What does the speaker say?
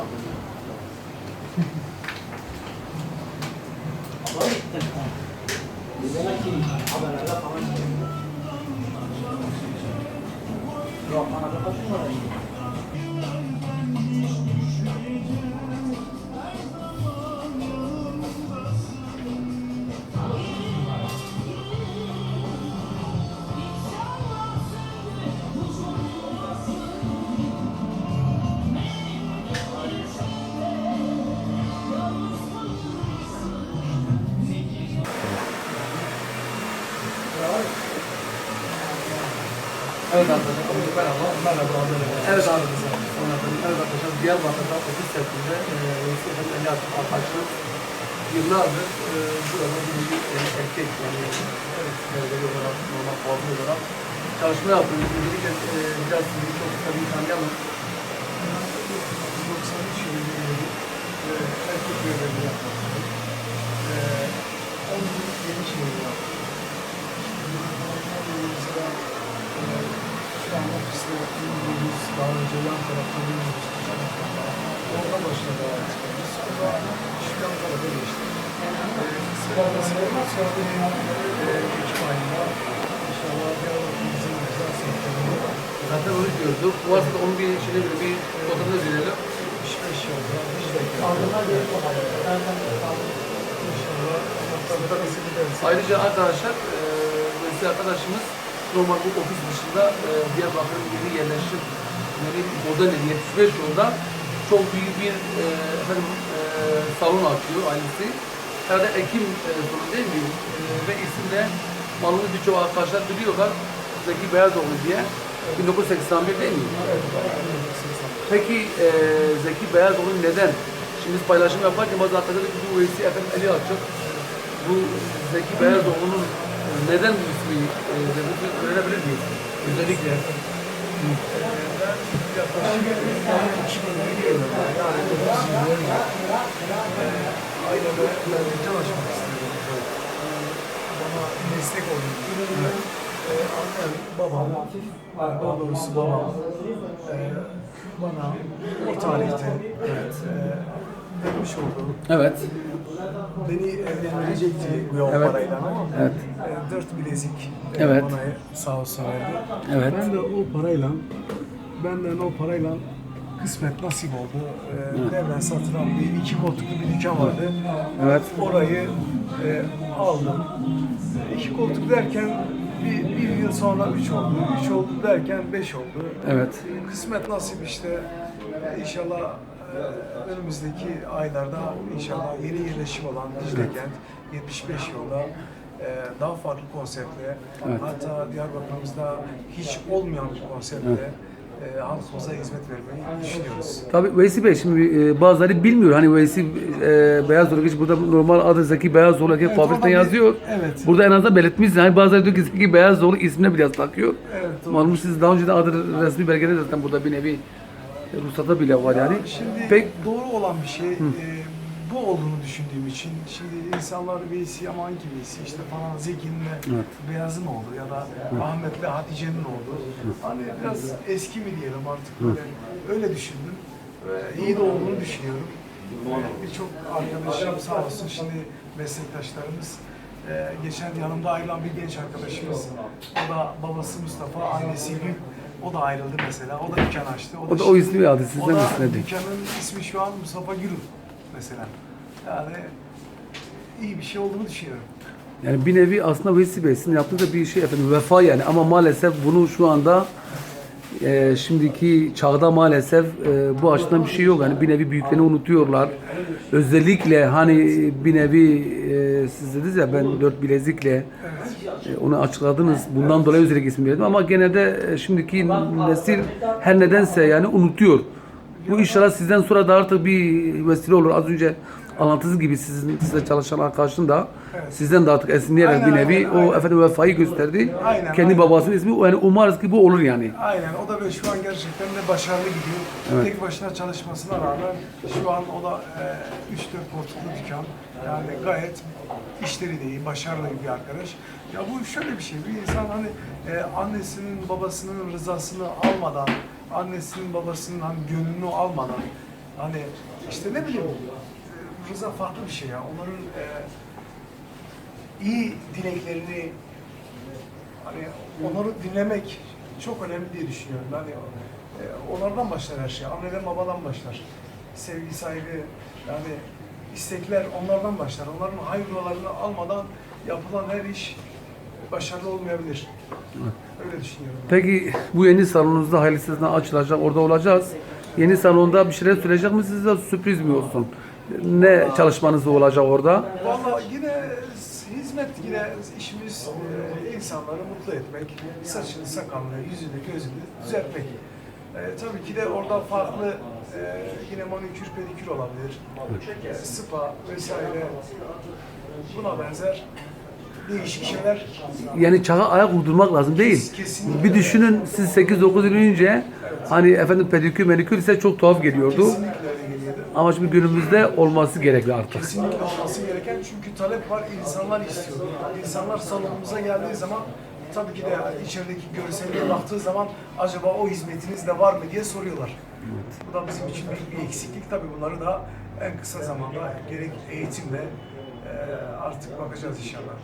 Yok, bana da bakın var. Evet arkadaşlar, merhaba. Merhaba. Evet arkadaşlar. Evet arkadaşlar, Diyarbakır'da ofis sektöründe e, Yusuf Ali Akif arkadaşlar yıllardır e, burada bir e, erkek yani evet, mezeli olarak, normal fazla olarak çalışma yapıyoruz. Özellikle e, biraz sizi çok bir tanıyalım. 93 yılında e, erkek görevli yapmaktayım. E, 10 yıl yeni şehir yaptım. Mesela e, şu an ofiste bildiğimiz daha önce yan tarafta bildiğimiz orada başladı hayatımız. Sonra şu yan tarafa geçti. E, sırada sırada sonra e, Ekim ayında inşallah Diyarbakır'ımızın güzel sektöründe Zaten onu diyorduk. Bu onun bir şeyine göre bir fotoğrafını verelim. 75 yılda biz de İnşallah Allah nasip ederse. Ayrıca arkadaşlar, e, arkadaşımız normal bu ofis dışında e, Diyarbakır'ın yeni yerleşim yeni model 75 yılında çok büyük bir e, efendim, e, salon açıyor ailesi. Herhalde Ekim e, sonu değil mi? E, ve isimle malını birçok arkadaşlar biliyorlar. Zeki Beyazoğlu diye. 1981 değil mi? Peki e, Zeki Beyazoğlu neden? Şimdi biz paylaşım yaparken bazı arkadaşlar dedi ki bu Veysi efendim eli açık. Bu Zeki Beyazoğlu'nun e, neden bu ismi e, dediğini öğrenebilir miyiz? Özellikle. Yaklaşık 2000 yılında yani 9 yıl önce aileme ben çalışmak istedim. Bana destek olun. Ee, annem, babam, daha doğrusu babam e, bana o tarihte e, vermiş olduğu Evet. Beni evlendirecekti bu yol Evet. parayla ama Evet. e, dört bilezik e, Evet. bana sağ olsun verdi. Evet. Ben de o parayla benden o parayla kısmet nasip oldu. Ee, Devren satılan bir iki koltuklu bir dükkan vardı. Evet. Orayı e, aldım. İki koltuk derken bir, bir yıl sonra üç oldu. Üç oldu derken beş oldu. Evet. Kısmet nasip işte. Ee, İnşallah önümüzdeki aylarda inşallah yeni yerleşim olan Dicle Kent 75 yolda e, daha farklı konseptle Evet. hatta Diyarbakır'ımızda hiç olmayan bir konseptle e, halkımıza hizmet vermeyi düşünüyoruz. Tabii Veysi Bey şimdi e, bazıları bilmiyor. Hani Veysi e, Beyazoğlu geç burada normal adı Zeki Beyazoğlu erkek Evet, bir- yazıyor. evet. Burada en azından belirtmiş. Hani bazıları diyor ki Zeki Beyazoğlu ismine biraz takıyor. Evet. Malum siz daha önceden adı resmi belgede zaten burada bir nevi ruhsata bile var yani. Şimdi Pek doğru olan bir şey e, bu olduğunu düşündüğüm için şimdi insanlar Veysi ama hangi Veysi işte falan Zeki'nin Evet. Beyaz'ın oldu ya da Ahmet'le Hatice'nin oldu. Hani biraz eski mi diyelim artık böyle öyle düşündüm. Ve iyi de olduğunu düşünüyorum. Ve Birçok arkadaşım sağ olsun şimdi meslektaşlarımız e, geçen yanımda ayrılan bir genç arkadaşımız. O da babası Mustafa, annesi Gül. O da ayrıldı mesela. O da dükkan açtı. O da o şimdi- ismi aldı, sizden o da istedi. Dükkanın ismi şu an Mustafa Gürül mesela. Yani iyi bir şey olduğunu düşünüyorum. Yani bir nevi aslında Veysi Bey sizin da bir şey efendim vefa yani ama maalesef bunu şu anda e, şimdiki çağda maalesef e, bu açıdan bir şey yok. Yani bir nevi büyüklerini unutuyorlar. Özellikle hani bir nevi e, siz dediniz ya ben dört bilezikle e, onu açıkladınız. Bundan dolayı özellikle isim verdim ama gene de e, şimdiki nesil her nedense yani unutuyor. Bu inşallah sizden sonra da artık bir vesile olur. Az önce anlattığınız gibi sizin size çalışan arkadaşın da sizden de artık esinleyerek Aynen, bir nevi aynen, o aynen. efendim vefayı gösterdi. Aynen, Kendi aynen. babasının ismi yani umarız ki bu olur yani. Aynen o da böyle şu an gerçekten de başarılı gidiyor. Tek başına çalışmasına rağmen şu an o da e, 3-4 koltuklu dükkan. Yani gayet işleri de iyi, başarılı bir arkadaş. Ya bu şöyle bir şey, bir insan hani e, annesinin babasının rızasını almadan, annesinin babasının hani gönlünü almadan, hani işte ne bileyim Rıza farklı bir şey ya. Onların e, iyi dileklerini hani onları dinlemek çok önemli diye düşünüyorum. Yani e, onlardan başlar her şey. Anneden babadan başlar. Sevgi, saygı, yani istekler onlardan başlar. Onların hayırlarını almadan yapılan her iş başarılı olmayabilir. Öyle düşünüyorum. Peki bu yeni salonunuzda hayırlısıyla açılacak, orada olacağız. Yeni salonda bir şeyler söyleyecek mi size sürpriz mi olsun? Ne çalışmanız olacak orada? Valla yine hizmet yine işimiz e, insanları mutlu etmek, saçını, sakalını, yüzünü, gözünü düzeltmek. E, tabii ki de orada farklı e, yine manikür, pedikür olabilir, e, spa vesaire buna benzer değişik şeyler. Yani çağa ayak uydurmak lazım değil. Kesinlikle. Bir düşünün siz 8-9 yıl önce hani efendim pedikür manikür ise çok tuhaf geliyordu. Kesinlikle. Ama şimdi günümüzde olması gerekli artık. Kesinlikle olması gereken çünkü talep var, insanlar istiyor. İnsanlar salonumuza geldiği zaman tabii ki de içerideki görselliğe baktığı zaman acaba o hizmetiniz de var mı diye soruyorlar. Bu da bizim için büyük bir eksiklik. Tabii bunları da en kısa zamanda gerek eğitimle eee, artık bakacağız inşallah.